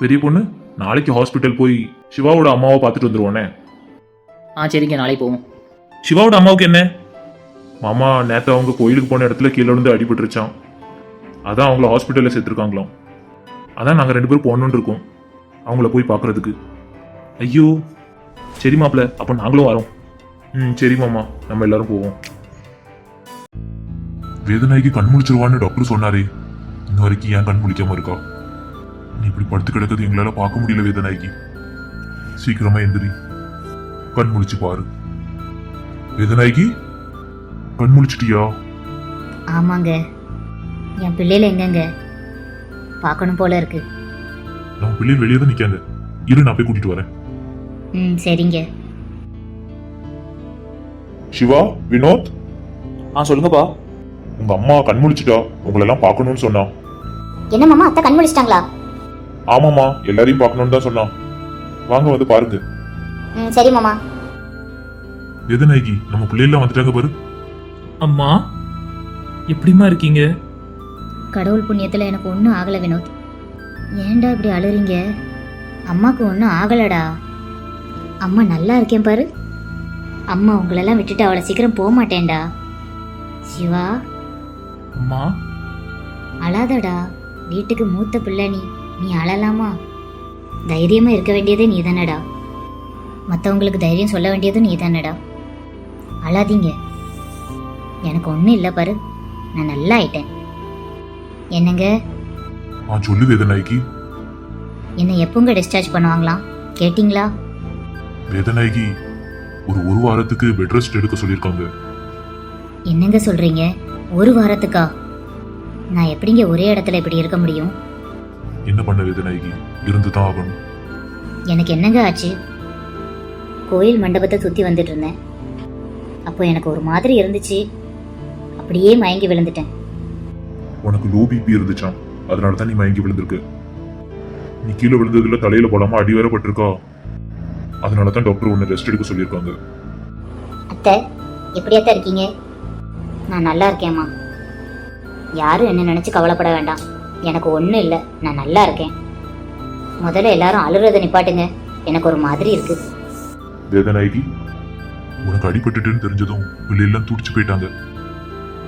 பெரிய பொண்ணு நாளைக்கு ஹாஸ்பிட்டல் போய் சிவாவோட அம்மாவை பார்த்துட்டு வந்துருவானே. ஆ சரிங்க நாளைக்கு போவோம். சிவாவோட அம்மாவுக்கு என்ன? மாமா நேத்து அவங்க கோயிலுக்கு போன இடத்துல கீழே விழுந்து அடிபட்டுருச்சான் அதான் அவங்கள ஹாஸ்பிட்டலில் சேர்த்துருக்காங்களாம். அதான் நாங்கள் ரெண்டு பேரும் போகணுன்னு இருக்கோம். அவங்கள போய் பார்க்கறதுக்கு. ஐயோ சரி மாப்பிள்ள அப்போ நாங்களும் வரோம். ம் சரி மாமா நம்ம எல்லாரும் போவோம். வேதனாய்க்கு கண் முழிச்சிருவான்னு டாக்டர் சொன்னாரே. இன்ன வரைக்கும் ஏன் கண் முழிக்காம இருக்கா? நீ இப்படி படுத்து கிடக்கிறது எங்களால பார்க்க முடியல வேதனாய்க்கு சீக்கிரமா எந்திரி. கண் முழிச்சு பாரு. வேதனாய்க்கு கண் முழிச்சிட்டியா? ஆமாங்க. என் பிள்ளைல எங்கங்க? பார்க்கணும் போல இருக்கு. நம்ம பிள்ளைகள் வெளியே தான் நிக்காங்க. இரு நான் போய் கூட்டிட்டு வரேன். ம் சரிங்க. சிவா வினோத்? ஆ சொல்லுங்கப்பா. உங்க அம்மா கண் முழிச்சிட்டா உங்களை எல்லாம் பார்க்கணும்னு சொன்னா. என்ன மாமா அத்தை கண் முடிச்சிட்டாங்களா ஆமாமா எல்லாரையும் பார்க்கணும்னு தான் சொன்னான். வாங்க வந்து பாருங்க. ம் சரி மாமா. வேதனாய்க்கு நம்ம பிள்ளைகள் வந்துட்டாங்க பாரு. அம்மா எப்படிம்மா இருக்கீங்க? கடவுள் புண்ணியத்தில் எனக்கு ஒன்றும் ஆகலை வினோத். ஏன்டா இப்படி அழுறீங்க? அம்மாக்கு ஒன்றும் ஆகலடா. அம்மா நல்லா இருக்கேன் பாரு. அம்மா உங்களெல்லாம் விட்டுட்டு அவளை சீக்கிரம் போக மாட்டேன்டா. சிவா. அம்மா. அழாதடா. வீட்டுக்கு மூத்த பிள்ளை நீ. நீ அழலாமா? தைரியமா இருக்க வேண்டியதே நீ தானடா மற்றவங்களுக்கு தைரியம் சொல்ல வேண்டியதும் நீ தானடா அழாதீங்க. எனக்கு ஒன்றும் இல்லை பாரு. நான் நல்லா ஆயிட்டேன். என்னங்க? ஆ சொல்லு வேதனாய்க்கு என்னை எப்போங்க டிஸ்சார்ஜ் பண்ணுவாங்களாம் கேட்டிங்களா? வேதனாய்க்கு ஒரு ஒரு வாரத்துக்கு பெட் ரெஸ்ட் எடுக்க சொல்லியிருக்காங்க. என்னங்க சொல்றீங்க? ஒரு வாரத்துக்கா? நான் எப்படிங்க ஒரே இடத்துல இப்படி இருக்க முடியும்? என்ன பண்ண வேதனாய்க்கு இருந்து தான் ஆகணும். எனக்கு என்னங்க ஆச்சு? கோயில் மண்டபத்தை சுற்றி வந்துட்டு இருந்தேன். அப்போ எனக்கு ஒரு மாதிரி இருந்துச்சு. அப்படியே மயங்கி விழுந்துட்டேன். உனக்கு லோ பிபி இருந்துச்சாம். அதனால தான் நீ மயங்கி விழுந்திருக்கு. நீ கீழே விழுந்ததுல தலையில போடாம அடி வேற பட்டிருக்கா? அதனால தான் டாக்டர் உன்னை ரெஸ்ட் எடுக்க சொல்லியிருக்காங்க. அத்தை எப்படியாத்தான் இருக்கீங்க? நான் நல்லா இருக்கேம்மா யாரும் என்ன நினச்சி கவலைப்பட வேண்டாம். எனக்கு ஒன்றும் இல்லை. நான் நல்லா இருக்கேன். முதல்ல எல்லாரும் அழுறதை நிப்பாட்டுங்க. எனக்கு ஒரு மாதிரி இருக்கு. வேதனாய்க்கு உனக்கு அடிபட்டுட்டுன்னு தெரிஞ்சதும் பிள்ளையெல்லாம் துடிச்சு போயிட்டாங்க.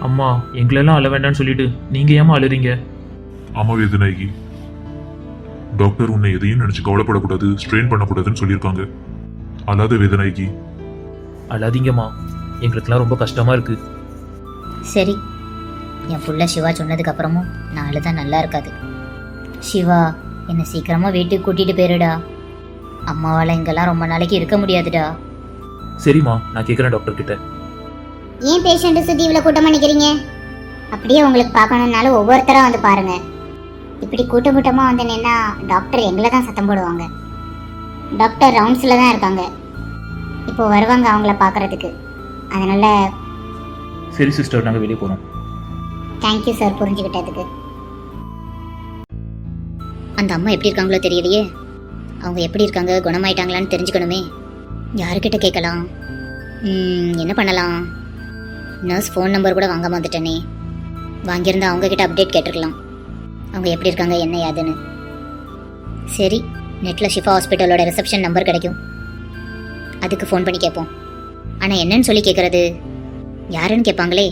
அம்மா எங்களெல்லாம் அழ வேண்டாம்னு சொல்லிட்டு நீங்க ஏமா அழுறீங்க? ஆமா வேதனாய்க்கு டாக்டர் உன்னை எதையும் நினைச்சு கவலைப்படக்கூடாது ஸ்ட்ரெயின் பண்ணக்கூடாதுன்னு சொல்லியிருக்காங்க. அல்லாத வேதனாய்க்கு அழாதீங்கம்மா. எங்களுக்கெல்லாம் ரொம்ப கஷ்டமா இருக்கு. சரி என் புள்ள சிவா சொன்னதுக்கு அப்புறமும் நான் அழுதா நல்லா இருக்காது. சிவா என்னை சீக்கிரமா வீட்டுக்கு கூட்டிட்டு போயிருடா. அம்மாவால் இங்கெல்லாம் ரொம்ப நாளைக்கு இருக்க முடியாதுடா. சரிம்மா நான் கேட்குறேன் டாக்டர் கிட்ட. ஏன் பேஷண்ட்டை சுற்றி இவ்வளோ கூட்டமாக நிற்கிறீங்க அப்படியே உங்களுக்கு பார்க்கணுன்னாலும் ஒவ்வொருத்தராக வந்து பாருங்க. இப்படி கூட்டம் கூட்டமாக வந்து நின்னா டாக்டர் எங்களை தான் சத்தம் போடுவாங்க. டாக்டர் ரவுண்ட்ஸில் தான் இருக்காங்க. இப்போ வருவாங்க அவங்கள பார்க்கறதுக்கு. அதனால சரி சிஸ்டர் நாங்கள் வெளியே போகிறோம் தேங்க்யூ சார் புரிஞ்சுக்கிட்டதுக்கு அந்த அம்மா எப்படி இருக்காங்களோ தெரியலையே. அவங்க எப்படி இருக்காங்க குணமாயிட்டாங்களான்னு தெரிஞ்சுக்கணுமே. யாருக்கிட்ட கேட்கலாம்? என்ன பண்ணலாம்? நர்ஸ் ஃபோன் நம்பர் கூட வாங்க வந்துட்டேனே. வாங்கியிருந்தா அவங்கக்கிட்ட அப்டேட் கேட்டிருக்கலாம். அவங்க எப்படி இருக்காங்க என்ன ஏதுன்னு. சரி நெட்டில் ஷிஃபா ஹாஸ்பிட்டலோட ரிசப்ஷன் நம்பர் கிடைக்கும். அதுக்கு ஃபோன் பண்ணி கேட்போம். ஆனால் என்னன்னு சொல்லி கேட்குறது? யாருன்னு கேட்பாங்களே?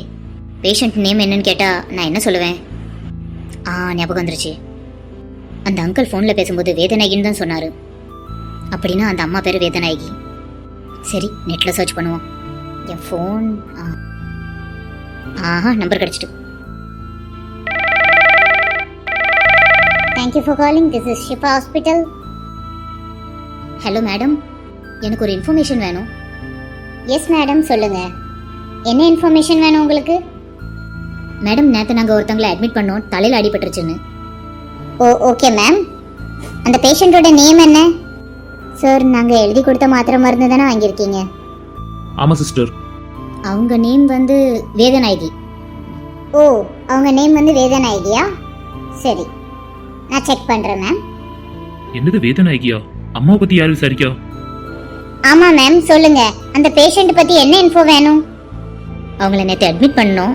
பேஷண்ட் நேம் என்னன்னு கேட்டால் நான் என்ன சொல்லுவேன்? ஆ ஞாபகம் வந்துருச்சு. அந்த அங்கிள் ஃபோனில் பேசும்போது வேதநாயகின்னு தான் சொன்னார். அப்படின்னா அந்த அம்மா பேர் வேதநாயகி. சரி நெட்டில் சர்ச் பண்ணுவோம். என் ஃபோன் ஆஹா number கிடச்சிட்டு. Thank you for calling this is Shifa hospital hello madam எனக்கு ஒரு இன்ஃபர்மேஷன் வேணும். எஸ் மேடம் சொல்லுங்கள் என்ன இன்ஃபர்மேஷன் வேணும் உங்களுக்கு? மேடம் நேற்று நாங்கள் ஒருத்தங்களை அட்மிட் பண்ணோம். தலையில் அடிபட்டுருச்சுன்னு ஓ ஓகே மேம் அந்த பேஷண்ட்டோட நேம் என்ன? சார் நாங்கள் எழுதி கொடுத்த மாத்திரை மருந்து தானே வாங்கியிருக்கீங்க. ஆமாம் சிஸ்டர் அவங்க நேம் வந்து வேதநாயகி ஓ அவங்க நேம் வந்து வேதநாயகியா சரி. நான் செக் பண்ணுறேன் மேம் என்னது வேதநாயகியா அம்மாவை பற்றி யார் விசாரிக்கா? ஆமாம் மேம் சொல்லுங்க. அந்த பேஷண்ட் பற்றி என்ன இன்ஃபோ வேணும்? அவங்கள நேற்று அட்மிட் பண்ணோம்.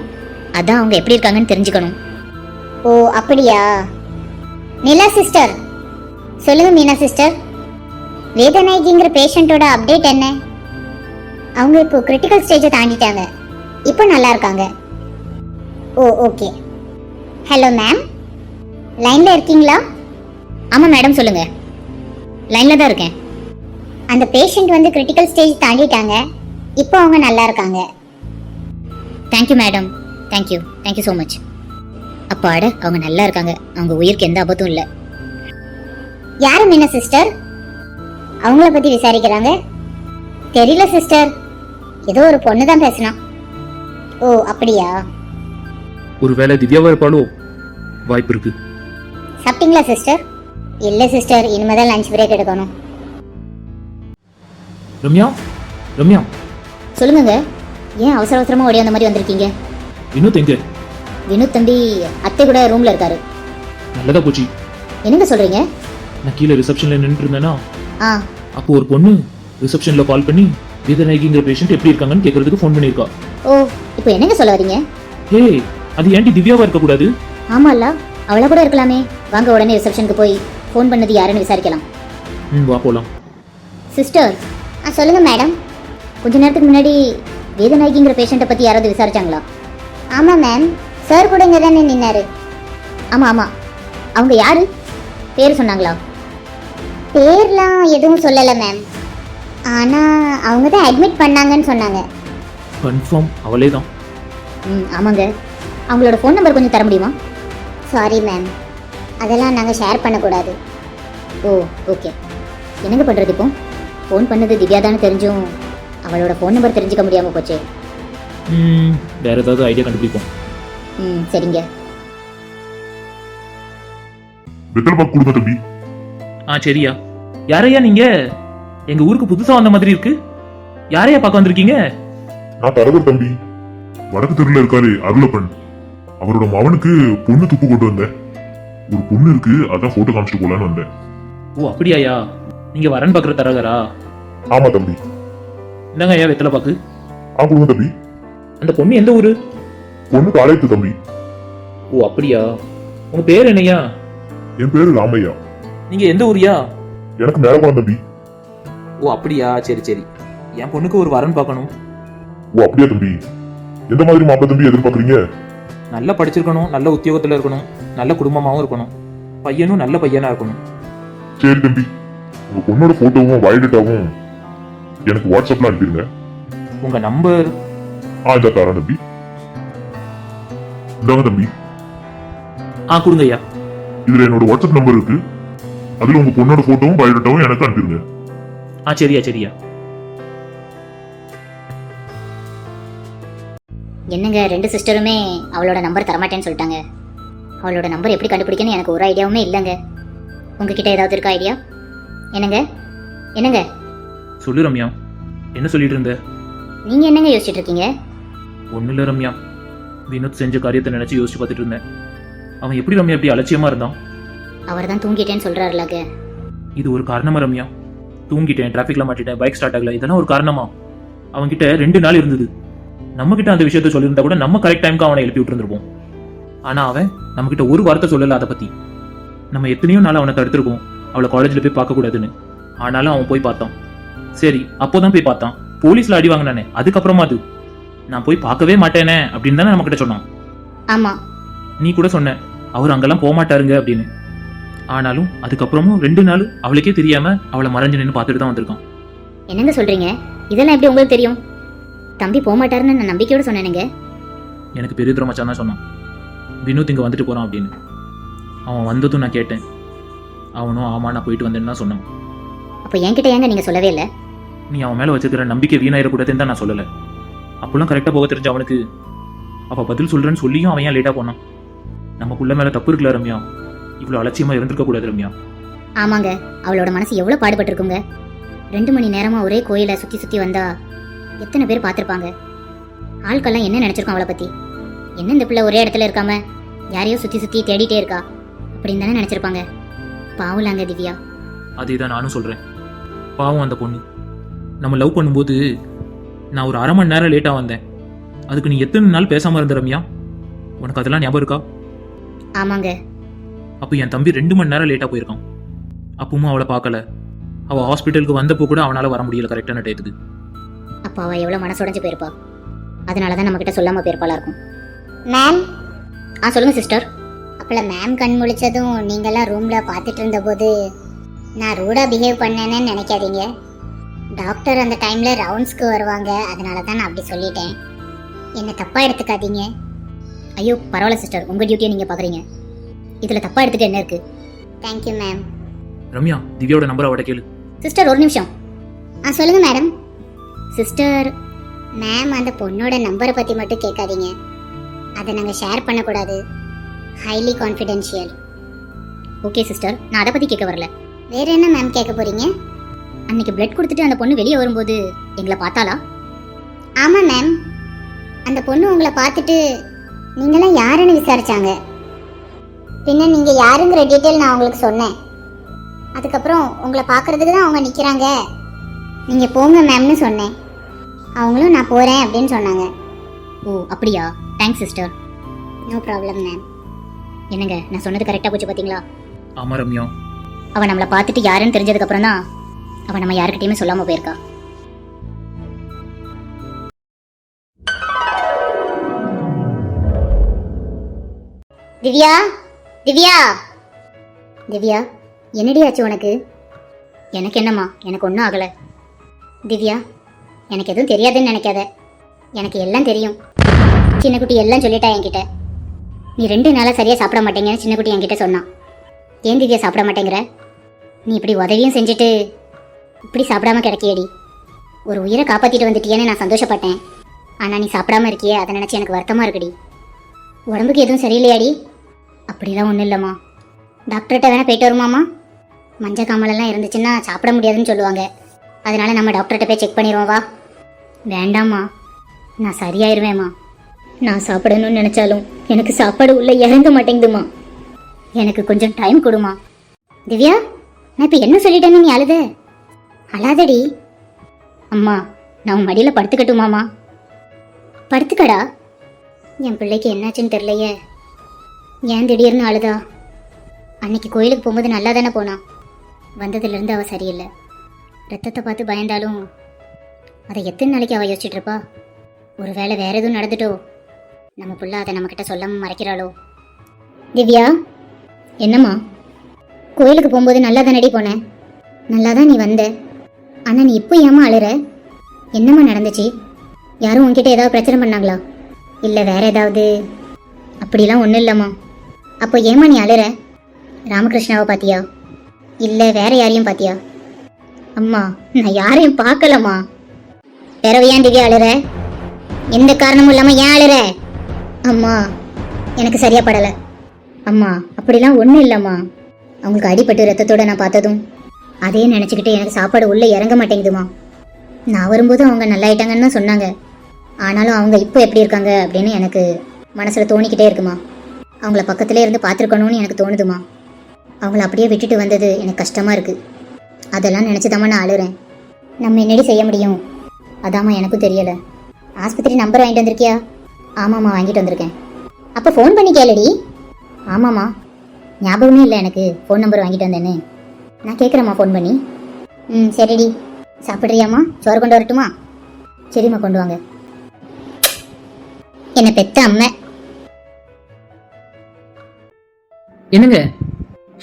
அதான் அவங்க எப்படி இருக்காங்கன்னு தெரிஞ்சுக்கணும். ஓ அப்படியா? நிலா சிஸ்டர். சொல்லுங்க மீனா சிஸ்டர். வேதநாயகிங்கிற பேஷண்ட்டோட அப்டேட் என்ன? அவங்க இப்போ கிரிட்டிக்கல் ஸ்டேஜை தாண்டிட்டாங்க. இப்போ நல்லா இருக்காங்க. ஓ ஓகே. ஹலோ மேம் லைன்ல இருக்கீங்களா? ஆமாம் மேடம் சொல்லுங்க. லைனில் தான் இருக்கேன். அந்த பேஷண்ட் வந்து கிரிட்டிக்கல் ஸ்டேஜ் தாண்டிட்டாங்க. இப்போ அவங்க நல்லா இருக்காங்க. Thank you madam thank you thank you so much அப்பாட அவங்க நல்லா இருக்காங்க. அவங்க உயிருக்கு எந்த ஆபத்தும் இல்லை. யாரு மீனா சிஸ்டர் அவங்கள பத்தி விசாரிக்கிறாங்க. தெரியல சிஸ்டர் ஏதோ ஒரு பொண்ணு தான் பேசினா. ஓ அப்படியா? ஒருவேளை திவ்யாவா இருப்பாளோ? வாய்ப்பு இருக்கு. சாப்பிட்டீங்களா சிஸ்டர் இல்ல சிஸ்டர் இனிமேதான் லஞ்ச் பிரேக் எடுக்கணும். ரம்யா? ரம்யா? சொல்லுங்க ஏன் அவசர அவசரமாக ஓடி வந்த மாதிரி வந்திருக்கீங்க? வினோத் எங்க வினோத் தம்பி அத்தை கூட ரூமில் இருக்காரு. நல்லதா போச்சு. என்னங்க சொல்கிறீங்க நான் கீழே ரிசப்ஷன்ல நின்றுட்டு இருந்தேனா ஆ. அப்போ ஒரு பொண்ணு ரிசப்ஷன்ல கால் பண்ணி வேதநாயகிங்கிற பேஷண்ட் எப்படி இருக்காங்கன்னு கேட்கறதுக்கு ஃபோன் பண்ணியிருக்கா. ஓ இப்போ என்னங்க சொல்ல வரீங்க? ஹே அது ஏன்டி திவ்யாவா இருக்கக்கூடாது? ஆமால்ல அவளை கூட இருக்கலாமே. வாங்க உடனே ரிசப்ஷனுக்கு போய் ஃபோன் பண்ணது யாருன்னு விசாரிக்கலாம். ம் வா போலாம். சிஸ்டர் ஆ சொல்லுங்க மேடம் கொஞ்ச நேரத்துக்கு முன்னாடி வேதநாயகிங்கிற பேஷண்ட்டை பற்றி யாராவது விசாரிச்சாங்களா? ஆமா மேம் சார் கூட இங்க தானே நின்னாரு. ஆமாம் ஆமாம் அவங்க யாரு? பேர் சொன்னாங்களா? பேர்லாம் எதுவும் சொல்லல மேம் ஆனா அவங்க தான் அட்மிட் பண்ணாங்கன்னு சொன்னாங்க. கன்ஃபார்ம் அவளே தான் ம் ஆமாங்க. அவங்களோட ஃபோன் நம்பர் கொஞ்சம் தர முடியுமா? சாரி மேம் அதெல்லாம் நாங்கள் ஷேர் பண்ணக்கூடாது. ஓ ஓகே என்னங்க பண்ணுறது இப்போ? ஃபோன் பண்ணது திவ்யா தானே தெரிஞ்சும் அவளோட ஃபோன் நம்பர் தெரிஞ்சுக்க முடியாமல் போச்சு. வேற ஏதாவது ஐடியா கண்டுபிடிப்போம். ம் சரிங்க. வெத்தலை பாக்கு கொடுங்க தம்பி. ஆ சரியா. யாரையா நீங்க? எங்க ஊருக்கு புதுசா வந்த மாதிரி இருக்கு. யாரையா பார்க்க வந்திருக்கீங்க? நான் தரகர் தம்பி. வடக்கு தெருல இருக்காரு அருளப்பன். அவரோட மகனுக்கு பொண்ணு துப்பு கொண்டு வந்தேன். ஒரு பொண்ணு இருக்கு அதான் போட்டோ காமிச்சிட்டு போலான்னு வந்தேன். ஓ அப்படியாயா நீங்க வரன் பார்க்குற தரகரா? ஆமா தம்பி. என்னங்க ஐயா வெத்தலை பாக்கு. ஆ கொடுங்க தம்பி. அந்த பொண்ணு எந்த ஊரு? பொண்ணு காலேஜ் தம்பி. ஓ அப்படியா? உங்க பேர் என்னய்யா? என் பேரு ராமையா. நீங்க எந்த ஊரியா? எனக்கு மேலகுளம் தம்பி. ஓ அப்படியா? சரி சரி. என் பொண்ணுக்கு ஒரு வரன் பார்க்கணும். ஓ அப்படியா தம்பி. எந்த மாதிரி மாப்பிள்ளை தம்பி எதிர்பார்க்கறீங்க? நல்லா படிச்சிருக்கணும் நல்ல உத்தியோகத்துல இருக்கணும் நல்ல குடும்பமாவும் இருக்கணும் பையனும் நல்ல பையனா இருக்கணும். சரி தம்பி. உங்க பொண்ணோட போட்டோவும் வயலட்டாவும் எனக்கு வாட்ஸ்அப்ல அனுப்பிடுங்க. உங்க நம்பர் ஆ இந்த தரேன் தம்பி இந்தாங்க தம்பி ஆ கொடுங்க ஐயா இதுல என்னோட வாட்ஸ்அப் நம்பர் இருக்கு. அதுல உங்க பொண்ணோட போட்டோவும் பயோடேட்டாவும் எனக்கு அனுப்பிடுங்க. ஆ சரியா சரியா. என்னங்க ரெண்டு சிஸ்டருமே அவளோட நம்பர் தரமாட்டேன்னு சொல்லிட்டாங்க. அவளோட நம்பர் எப்படி கண்டுபிடிக்கன்னு எனக்கு ஒரு ஐடியாவுமே இல்லைங்க. உங்ககிட்ட ஏதாவது இருக்கா ஐடியா? என்னங்க? என்னங்க? சொல்லு ரம்யா. என்ன சொல்லிட்டு இருந்த? நீங்கள் என்னங்க யோசிச்சுட்டு இருக்கீங்க? ஒன்றும் இல்லை ரம்யா. வினோத் செஞ்ச காரியத்தை நினைச்சு யோசிச்சு பார்த்துட்டு இருந்தேன். அவன் எப்படி ரம்யா இப்படி அலட்சியமா இருந்தான்? அவர் தான் தூங்கிட்டேன்னு சொல்கிறாருலாங்க இது ஒரு காரணமா ரம்யா? தூங்கிட்டேன் டிராஃபிக்ல மாட்டிட்டேன் பைக் ஸ்டார்ட் ஆகல. இதெல்லாம் ஒரு காரணமா? அவன்கிட்ட ரெண்டு நாள் இருந்தது. நம்ம கிட்ட அந்த விஷயத்த சொல்லியிருந்தா கூட நம்ம கரெக்ட் டைம்க்கு அவனை எழுப்பி விட்டுருந்துருப்போம். ஆனா அவன் நம்ம கிட்ட ஒரு வார்த்தை சொல்லல அதை பத்தி. நம்ம எத்தனையோ நாள் அவனை தடுத்திருக்கோம். அவளை காலேஜ்ல போய் பார்க்க கூடாதுன்னு ஆனாலும் அவன் போய் பார்த்தான். சரி அப்போதான் போய் பார்த்தான். போலீஸ்ல அடி வாங்கினானே. அதுக்கப்புறமா அது? நான் போய் பார்க்கவே மாட்டேனே அப்படின்னு தானே நம்ம கிட்ட சொன்னான். ஆமாம் நீ கூட சொன்ன அவர் அங்கெல்லாம் போக மாட்டாருங்க அப்படின்னு. ஆனாலும் அதுக்கப்புறமும் ரெண்டு நாள் அவளுக்கே தெரியாம அவளை மறைஞ்சு நின்று பார்த்துட்டு தான் வந்திருக்கான். என்னங்க சொல்கிறீங்க இதெல்லாம் எப்படி உங்களுக்கு தெரியும்? தம்பி போக மாட்டாருன்னு நான் நம்பிக்கையோடு சொன்னேனுங்க. எனக்கு பெரிய தூரம் மச்சான் தான் சொன்னான். வினோத் இங்கே வந்துட்டு போகிறான் அப்படின்னு. அவன் வந்ததும் நான் கேட்டேன். அவனும் ஆமா நான் போயிட்டு வந்தேன்னு தான் சொன்னான். அப்போ என்கிட்ட ஏங்க நீங்கள் சொல்லவே இல்லை? நீ அவன் மேலே வச்சிருக்கிற நம்பிக்கை வீணாயிடக்கூடாதுன்னு தான் நான் சொல்லலை. அப்போல்லாம் கரெக்டாக போக தெரிஞ்ச அவனுக்கு. அப்போ பதில் சொல்கிறேன்னு சொல்லியும் அவன் ஏன் லேட்டாக போனான்? நம்ம புள்ள மேலே தப்பு இருக்குல்ல ரம்யா? இவ்வளோ அலட்சியமாக இருந்திருக்க கூடாது ரம்யா. ஆமாங்க. அவளோட மனசு எவ்வளோ பாடுபட்டிருக்குங்க. ரெண்டு மணி நேரமாக ஒரே கோயிலை சுற்றி சுற்றி வந்தா எத்தனை பேர் பார்த்துருப்பாங்க? ஆட்கள்லாம் என்ன நினச்சிருக்கோம் அவளை பற்றி என்ன இந்த பிள்ளை ஒரே இடத்துல இருக்காம யாரையோ சுற்றி சுற்றி தேடிட்டே இருக்கா? அப்படின்னு தானே நினச்சிருப்பாங்க. பாவலாங்க திவ்யா. அதே தான் நானும் சொல்கிறேன் பாவம் அந்த பொண்ணு. நம்ம லவ் பண்ணும்போது நான் ஒரு அரை மணி நேரம் லேட்டாக வந்தேன். அதுக்கு நீ எத்தனை நாள் பேசாமல் இருந்த ரம்யா? உனக்கு அதெல்லாம் ஞாபகம் இருக்கா? ஆமாங்க. அப்போ என் தம்பி ரெண்டு மணி நேரம் லேட்டாக போயிருக்கான். அப்பவும் அவளை பார்க்கல. அவள் ஹாஸ்பிட்டலுக்கு வந்தப்போ கூட அவனால் வர முடியல கரெக்டான டயத்துக்கு அப்போ அவள் எவ்வளோ மனசுடைஞ்சு போயிருப்பா? அதனால தான் நம்மக்கிட்ட சொல்லாமல் போயிருப்பாளா இருக்கும். மேம் ஆ சொல்லுங்கள் சிஸ்டர் அப்பல மேம் கண் முழிச்சதும் நீங்கெல்லாம் ரூம்ல பார்த்துட்டு இருந்தபோது நான் ரூடா பிஹேவ் பண்ணேன்னு நினைக்காதீங்க. டாக்டர் அந்த டைம்ல ரவுண்ட்ஸ்க்கு வருவாங்க. அதனால தான் நான் அப்படி சொல்லிட்டேன். என்ன தப்பா எடுத்துக்காதீங்க. ஐயோ பரவாயில்ல சிஸ்டர். உங்கள் டியூட்டியை நீங்கள் பார்க்குறீங்க இதில் தப்பாக எடுத்துட்டு என்ன இருக்குது தேங்க்யூ மேம் ரம்யா திவ்யாவோட நம்பர் அவட கேளு. சிஸ்டர் ஒரு நிமிஷம். ஆ சொல்லுங்க மேடம் சிஸ்டர் மேம் அந்த பொண்ணோட நம்பரை பத்தி மட்டும் கேட்காதீங்க. அதை நாங்கள் ஷேர் பண்ணக்கூடாது. ஹைலி கான்ஃபிடென்ஷியல் ஓகே சிஸ்டர் நான் அதை பற்றி கேட்க வரல. வேற என்ன மேம் கேட்க போறீங்க? அன்னைக்கு பிளட் கொடுத்துட்டு அந்த பொண்ணு வெளியே வரும்போது எங்களை பார்த்தாளா? ஆமா மேம் அந்த பொண்ணு உங்களை பார்த்துட்டு நீங்களாம் யாருன்னு விசாரிச்சாங்க. பின்ன நீங்க யாருங்கிற டீட்டெயில் நான் உங்களுக்கு சொன்னேன். அதுக்கப்புறம் உங்களை பார்க்கறதுக்கு தான் அவங்க நிக்கிறாங்க. நீங்க போங்க மேம்னு சொன்னேன். அவங்களும் நான் போறேன் அப்படின்னு சொன்னாங்க. ஓ அப்படியா? Thanks sister no problem ma'am என்னங்க நான் சொன்னது கரெக்டாக போச்சு பார்த்தீங்களா ஆமா ரம்யா. அவன் நம்மளை பார்த்துட்டு யாருன்னு தெரிஞ்சதுக்கப்புறம் தான் அவன் நம்ம யாருக்கிட்டையுமே சொல்லாமல் போயிருக்கா. திவ்யா திவ்யா. திவ்யா என்னடி ஆச்சு உனக்கு? எனக்கு என்னம்மா? எனக்கு ஒன்றும் ஆகலை. திவ்யா எனக்கு எதுவும் தெரியாதுன்னு நினைக்காத. எனக்கு எல்லாம் தெரியும். சின்ன குட்டி எல்லாம் சொல்லிட்டா என்கிட்ட. நீ ரெண்டு நாளாக சரியாக சாப்பிட மாட்டேங்கன்னு சின்ன குட்டி என்கிட்ட சொன்னான். ஏன் திவ்யா சாப்பிட மாட்டேங்கிற? நீ இப்படி உதவியும் செஞ்சுட்டு இப்படி சாப்பிடாம கிடக்கியேடி. ஒரு உயிரை காப்பாற்றிட்டு வந்துட்டியேன்னு நான் சந்தோஷப்பட்டேன். ஆனால் நீ சாப்பிடாம இருக்கியே அதை நினச்சி எனக்கு வருத்தமாக இருக்குடி. உடம்புக்கு எதுவும் சரியில்லையாடி? அப்படிலாம் ஒன்றும் இல்லைம்மா. டாக்டர்கிட்ட வேணால் போயிட்டு வருமாம்மா. மஞ்சள் காமலெல்லாம் இருந்துச்சுன்னா சாப்பிட முடியாதுன்னு சொல்லுவாங்க. அதனால நம்ம டாக்டர்கிட்ட போய் செக் பண்ணிடுவோம் வா. வேண்டாம்மா. நான் சரியாயிருவேம்மா. நான் சாப்பிடணும்னு நினச்சாலும் எனக்கு சாப்பாடு உள்ள இறங்க மாட்டேங்குதுமா எனக்கு கொஞ்சம் டைம் கொடுமா திவ்யா நான் இப்போ என்ன சொல்லிட்டேன்னு நீ அழுத? அழாதடி. அம்மா நான் உன் மடியில் படுத்துக்கட்டுமாம்மா படுத்துக்கடா. என் பிள்ளைக்கு என்னாச்சுன்னு தெரிலையே ஏன் திடீர்னு அழுதா? அன்னைக்கு கோயிலுக்கு போகும்போது நல்லா தானே போனா? வந்ததுலேருந்து அவள் சரியில்லை. ரத்தத்தை பார்த்து பயந்தாலும் அதை எத்தனை நாளைக்கு அவள் யோசிச்சுட்டு ஒரு வேளை வேற எதுவும் நடந்துட்டோ? நம்ம புள்ள அதை நம்மக்கிட்ட சொல்லாமல் மறைக்கிறாளோ? திவ்யா என்னம்மா? கோயிலுக்கு போகும்போது நல்லா தானடி போனேன் நல்லா தான் நீ வந்த? ஆனால் நீ இப்போ ஏமா அழுற? என்னம்மா நடந்துச்சு? யாரும் உன்கிட்ட ஏதாவது பிரச்சனை பண்ணாங்களா? இல்லை வேற ஏதாவது? அப்படிலாம் ஒன்றும் இல்லைம்மா. அப்போ ஏமா நீ அழுற? ராமகிருஷ்ணாவை பார்த்தியா? இல்லை வேற யாரையும் பார்த்தியா? அம்மா நான் யாரையும் பார்க்கலம்மா. பிறவு ஏன் திவ்யா அழுற? எந்த காரணமும் இல்லாமல் ஏன் அழுற? அம்மா எனக்கு சரியா படலை. அம்மா அப்படிலாம் ஒன்றும் இல்லைம்மா. அவங்களுக்கு அடிபட்டு ரத்தத்தோட நான் பார்த்ததும் அதே நினச்சிக்கிட்டு எனக்கு சாப்பாடு உள்ளே இறங்க மாட்டேங்குதுமா. நான் வரும்போது அவங்க நல்லாயிட்டாங்கன்னு தான் சொன்னாங்க. ஆனாலும் அவங்க இப்போ எப்படி இருக்காங்க அப்படின்னு எனக்கு மனசில் தோணிக்கிட்டே இருக்குமா. அவங்கள பக்கத்திலே இருந்து பார்த்துருக்கணும்னு எனக்கு தோணுதுமா. அவங்கள அப்படியே விட்டுட்டு வந்தது எனக்கு கஷ்டமாக இருக்குது அதெல்லாம் நினச்சிதாம்மா நான் அழுகிறேன் நம்ம என்னடி செய்ய முடியும்? அதாம்மா எனக்கும் தெரியலை. ஆஸ்பத்திரி நம்பர் வாங்கிட்டு வந்திருக்கியா? ஆமாம்மா வாங்கிட்டு வந்திருக்கேன். அப்போ ஃபோன் பண்ணி கேளுடி. ஆமாம்மா. ஞாபகமே இல்லை எனக்கு. ஃபோன் நம்பர் வாங்கிட்டு வந்தேன்னு. நான் கேட்குறேம்மா ஃபோன் பண்ணி. ம் சரிடி. சாப்பிட்றியாம்மா? சோறு கொண்டு வரட்டுமா? சரிம்மா கொண்டு வாங்க. என்னை பெத்த அம்மை. என்னங்க?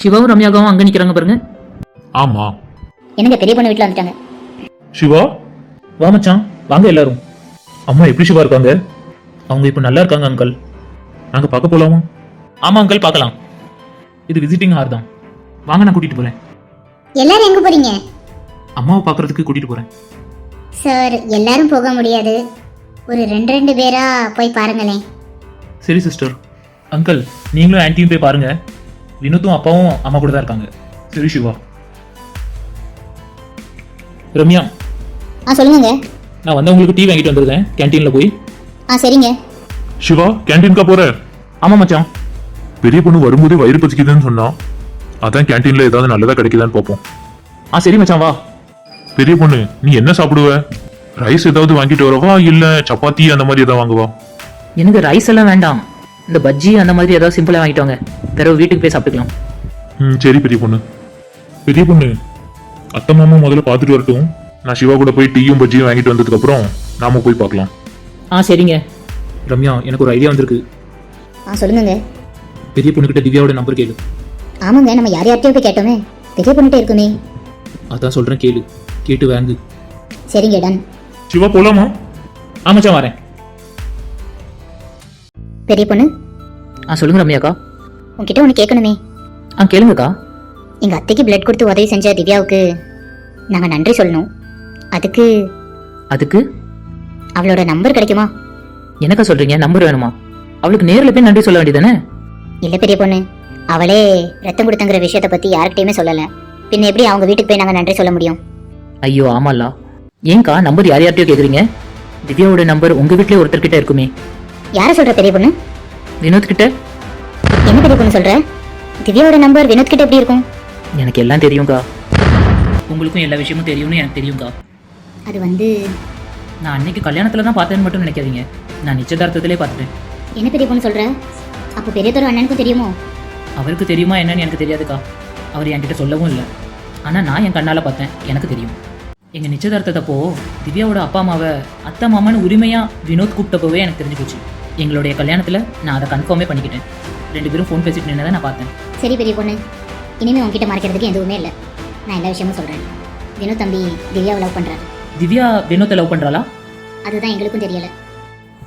சிவாவும் ரம்யாவும் அங்க நிக்கிறாங்க பாருங்க. ஆமா. என்னங்க பெரிய பொண்ணு வீட்டில் வந்துட்டாங்க. சிவா? வா மச்சான். வாங்க எல்லாரும். அம்மா எப்படி சிவா இருக்காங்க? அவங்க இப்போ நல்லா இருக்காங்க அங்கிள் நாங்க பார்க்க போலாமா? ஆமா அங்கிள் பார்க்கலாம். இது விசிட்டிங் ஹார் தான். வாங்க நான் கூட்டிட்டு போறேன். எல்லாரும் எங்கே போறீங்க? அம்மாவை பார்க்கறதுக்கு கூட்டிட்டு போறேன். சார் எல்லாரும் போக முடியாது. ஒரு ரெண்டு ரெண்டு பேரா போய் பாருங்களேன். சரி சிஸ்டர். அங்கிள் நீங்களும் ஆன்ட்டியும் போய் பாருங்க. வினோத்தும் அப்பாவும் அம்மா கூட தான் இருக்காங்க. சரி சிவா. ரம்யா. ஆ சொல்லுங்க. நான் வந்தவங்களுக்கு டீ வாங்கிட்டு வந்திருக்கேன் கேன்டீன்ல போய். ஆ சரிங்க. சிவா கேன்டீன்கா போற? ஆமா மச்சான். பெரிய பொண்ணு வரும்போதே வயிறு பசிக்குதுன்னு சொன்னான் அதான் கேன்டீன்ல ஏதாவது நல்லதா கிடைக்குதான்னு பார்ப்போம். ஆ சரி மச்சான் வா. பெரிய பொண்ணு நீ என்ன சாப்பிடுவ? ரைஸ் ஏதாவது வாங்கிட்டு வரவா? இல்ல சப்பாத்தி அந்த மாதிரி ஏதாவது வாங்குவா? எனக்கு ரைஸ் எல்லாம் வேண்டாம். இந்த பஜ்ஜி அந்த மாதிரி ஏதாவது சிம்பிளா வாங்கிட்டு வாங்க. பிறகு வீட்டுக்கு போய் சாப்பிட்டுக்கலாம். ம் சரி பெரிய பொண்ணு. பெரிய பொண்ணு அத்தை மாமா முதல்ல பார்த்துட்டு வரட்டும். நான் சிவா கூட போய் டீயும் பஜ்ஜியும் வாங்கிட்டு வந்ததுக்கு அப்புறம் நாம போய் பார்க்கலாம். ஆ சரிங்க. ரம்யா எனக்கு ஒரு ஐடியா வந்திருக்கு. ஆ சொல்லுங்கங்க. பெரிய பொண்ணுகிட்ட திவ்யாவோட நம்பர் கேளு. ஆமாங்க நம்ம யார் யார்கிட்டயும் போய் கேட்டோமே. பெரிய பொண்ணுகிட்ட இருக்குமே. அதான் சொல்றேன் கேளு. கேட்டு வாங்கு. சரிங்க டன் சிவா போலாமா? ஆமாச்சான் வரேன். பெரிய பொண்ணு? ஆ சொல்லுங்க ரம்யாக்கா உன்கிட்ட ஒன்று கேட்கணுமே. ஆ கேளுங்கக்கா எங்க அத்தைக்கு பிளட் கொடுத்து உதவி செஞ்ச திவ்யாவுக்கு நாங்க நன்றி சொல்லணும். அதுக்கு அதுக்கு? அவளோட நம்பர் கிடைக்குமா? என்னக்கா சொல்றீங்க? நம்பர் வேணுமா? அவளுக்கு நேரில் போய் நன்றி சொல்ல வேண்டியதானே இல்ல பெரிய பொண்ணு. அவளே ரத்தம் கொடுத்தங்கிற விஷயத்த பத்தி யார்கிட்டயுமே சொல்லல. பின்ன எப்படி அவங்க வீட்டுக்கு போய் நாங்க நன்றி சொல்ல முடியும்? ஐயோ ஆமாலா. ஏன்க்கா நம்பர் யார் யார்கிட்டயோ கேக்குறீங்க? திவ்யாவோட நம்பர் உங்க வீட்லயே ஒருத்தர்கிட்ட இருக்குமே. யார சொல்ற பெரிய பொண்ணு? வினோத் கிட்ட என்ன பெரிய பொண்ணு சொல்ற? திவ்யாவோட நம்பர் வினோத் கிட்ட எப்படி இருக்கும்? எனக்கு எல்லாம் தெரியும்க்கா உங்களுக்கும் எல்லா விஷயமும் தெரியும்னு எனக்கு தெரியும்க்கா அது வந்து நான் அன்னைக்கு கல்யாணத்துல தான் பார்த்தேன்னு மட்டும் நினைக்காதீங்க. நான் நிச்சயதார்த்தத்திலே பார்த்துட்டேன். என்ன பெரிய பொண்ணு சொல்ற? அப்போ பெரியதொரு அண்ணனுக்கும் தெரியுமோ? அவருக்கு தெரியுமா என்னன்னு எனக்கு தெரியாதுக்கா. அவர் என்கிட்ட சொல்லவும் இல்லை. ஆனால் நான் என் கண்ணால் பார்த்தேன். எனக்கு தெரியும். எங்கள் நிச்சயதார்த்தத்தப்போ திவ்யாவோட அப்பா அம்மாவை அத்தை மாமான்னு உரிமையாக வினோத் கூப்பிட்டப்போவே எனக்கு தெரிஞ்சு போச்சு. எங்களுடைய கல்யாணத்தில் நான் அதை கன்ஃபார்மே பண்ணிக்கிட்டேன். ரெண்டு பேரும் ஃபோன் பேசிட்டு நின்னதை நான் பார்த்தேன். சரி பெரிய பொண்ணு. இனிமே உன்கிட்ட மறைக்கிறதுக்கு எதுவுமே இல்லை. நான் எல்லா விஷயமும் சொல்றேன். வினோத் தம்பி திவ்யாவை லவ் பண்றாரு. திவ்யா வினோத்தை லவ் பண்ணுறாளா அதுதான் எங்களுக்கும் தெரியல.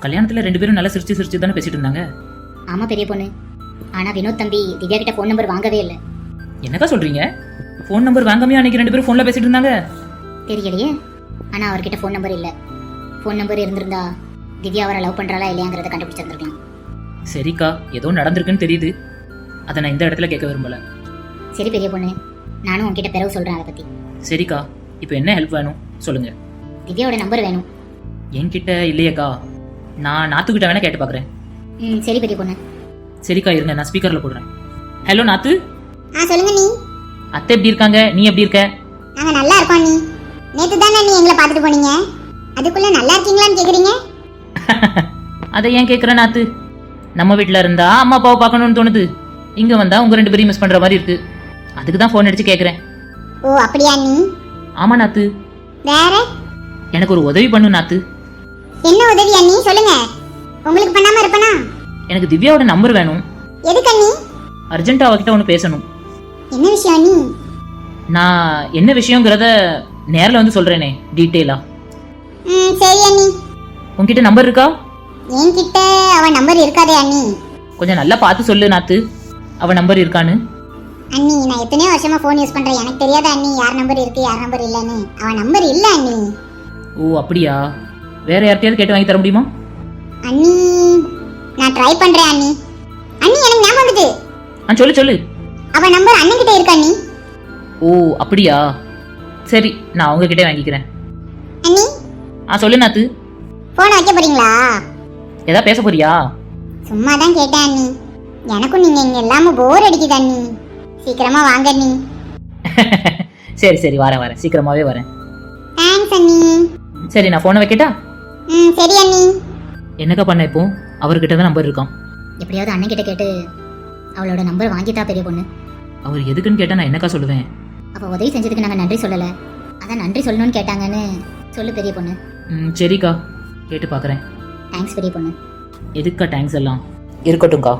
கல்யாணத்தில் ரெண்டு பேரும் நல்லா சிரிச்சு சிரிச்சு தானே பேசிட்டு இருந்தாங்க. ஆமா பெரிய பொண்ணு. ஆனா வினோத் தம்பி திவ்யா கிட்ட ஃபோன் நம்பர் வாங்கவே இல்லை. என்னக்கா சொல்கிறீங்க ஃபோன் நம்பர் வாங்காமையா அன்னைக்கு ரெண்டு பேரும் ஃபோனில் பேசிட்டு இருந்தாங்க. தெரியலையே. ஆனா அவர்கிட்ட ஃபோன் நம்பர் இல்ல. ஃபோன் நம்பர் இருந்திருந்தா திவ்யா அவரை லவ் பண்றாளா இல்லையாங்கிறத கண்டுபிடிச்சிருந்திருக்கலாம். சரிக்கா ஏதோ நடந்திருக்குன்னு தெரியுது. அதை நான் இந்த இடத்துல கேட்க விரும்பல. சரி பெரிய பொண்ணு நானும் உன்கிட்ட பிறகு சொல்றேன் அதை பத்தி. சரிக்கா இப்போ என்ன ஹெல்ப் வேணும்? சொல்லுங்க. திவ்யாவோட நம்பர் வேணும். என்கிட்ட இல்லையேக்கா. நான் நாத்துக்கிட்ட வேணா கேட்டு பார்க்குறேன் ம் சரி பெரிய பொண்ணு. சரிக்கா இருங்க நான் ஸ்பீக்கரில் போடுறேன். ஹலோ நாத்து? ஆ சொல்லுங்க நீ. அத்தை எப்படி இருக்காங்க? நீ எப்படி இருக்க? நாங்க நல்லா இருக்கோம் நீ. நேத்து தானே நீ எங்களை பார்த்துட்டு போனீங்க. அதுக்குள்ள நல்லா இருக்கீங்களான்னு கேக்குறீங்க? அதை ஏன் கேட்குற நாத்து? நம்ம வீட்டில் இருந்தா அம்மா அப்பாவை பார்க்கணும்னு தோணுது. இங்கே வந்தா உங்கள் ரெண்டு பேரையும் மிஸ் பண்ணுற மாதிரி இருக்கு. அதுக்கு தான் ஃபோன் அடிச்சு கேட்குறேன் ஓ அப்படியா நீ? ஆமா நாத்து. வேற? எனக்கு ஒரு உதவி பண்ணு நாத்து. என்ன உதவியா நீ? சொல்லுங்க. உங்களுக்கு பண்ணாம இருப்பனா? எனக்கு திவ்யாவோட நம்பர் வேணும். எதுக்கு அண்ணி? அர்ஜென்ட்டாக அவகிட்ட ஒன்று பேசணும். என்ன விஷயம் நீ நான் என்ன விஷயங்கிறத நேரில் வந்து சொல்கிறேனே டீட்டெயிலாக ம் சரி அண்ணி. உன்கிட்ட நம்பர் இருக்கா? என்கிட்ட அவ நம்பர் இருக்காதே அண்ணி. கொஞ்சம் நல்லா பார்த்து சொல்லு நாத்து. அவ நம்பர் இருக்கான்னு. அண்ணி நான் எத்தனையோ வருஷமா ஃபோன் யூஸ் பண்றேன். எனக்கு தெரியாத அண்ணி யார் நம்பர் இருக்கு யார் நம்பர் இல்லைன்னு. அவன் நம்பர் இல்ல அண்ணி. ஓ அப்படியா? வேற யார்கிட்டயாவது கேட்டு வாங்கி தர முடியுமா? அண்ணி நான் ட்ரை பண்றேன் அண்ணி. அண்ணி எனக்கு ஞாபகம் வந்துட்டு. ஆ சொல்லு சொல்லு. அவ நம்பர் அண்ணன் கிட்ட இருக்கு அண்ணி. ஓ அப்படியா? சரி நான் அவங்கக்கிட்டே வாங்கிக்கிறேன். அண்ணி. ஆ சொல்லு நாத்து. போனை வைக்க போறீங்களா? ஏதா பேச போறியா? சும்மா தான் கேட்டேன் அண்ணி. எனக்கும் நீங்க இங்க இல்லாம போர் அடிக்குது அண்ணி. சீக்கிரமா வாங்க அண்ணி. சரி சரி வரேன் வரேன். சீக்கிரமாவே வரேன். தேங்க்ஸ் அண்ணி. சரி நான் ஃபோனை வைக்கட்டா? ம் சரி அண்ணி. என்னக்கா பண்ண இப்போ? அவர்கிட்ட தான் நம்பர் இருக்கான் எப்படியாவது அண்ணன் கிட்ட கேட்டு அவளோட நம்பர் வாங்கிட்டா பெரிய பொண்ணு. அவர் எதுக்குன்னு கேட்டால் நான் என்னக்கா சொல்லுவேன்? அவ உதவி செஞ்சதுக்கு நாங்க நன்றி சொல்லல. அதான் நன்றி சொல்லணும்னு கேட்டாங்கன்னு சொல்லு பெரிய பொண்ணு. ம் சரிக்கா. கேட்டு பார்க்குறேன் தேங்க்ஸ் பெரிய பொண்ணு. எதுக்கா தேங்க்ஸ் எல்லாம்? இருக்கட்டும்க்கா.